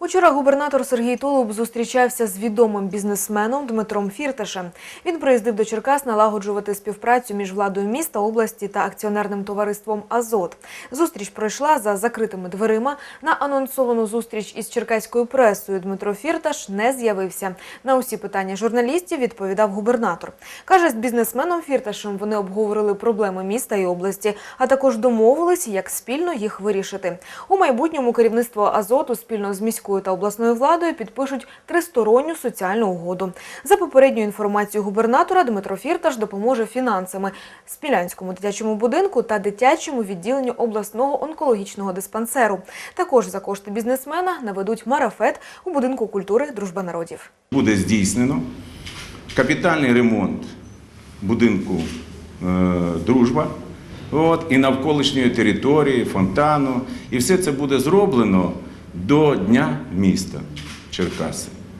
Учора губернатор Сергій Тулуб зустрічався з відомим бізнесменом Дмитром Фірташем. Він приїздив до Черкас налагоджувати співпрацю між владою міста, області та акціонерним товариством Азот. Зустріч пройшла за закритими дверима. На анонсовану зустріч із черкаською пресою Дмитро Фірташ не з'явився. На усі питання журналістів відповідав губернатор. Каже, з бізнесменом Фірташем вони обговорили проблеми міста і області, а також домовились, як спільно їх вирішити. У майбутньому керівництво Азоту спільно з міською та обласною владою підпишуть тристоронню соціальну угоду. За попередньою інформацією губернатора, Дмитро Фірташ допоможе фінансами Спілянському дитячому будинку та дитячому відділенню обласного онкологічного диспансеру. Також за кошти бізнесмена наведуть марафет у будинку культури Дружба народів. Буде здійснено капітальний ремонт будинку е, Дружба. От, і навколишньої території, фонтану. І все це буде зроблено до Дня міста Черкаси.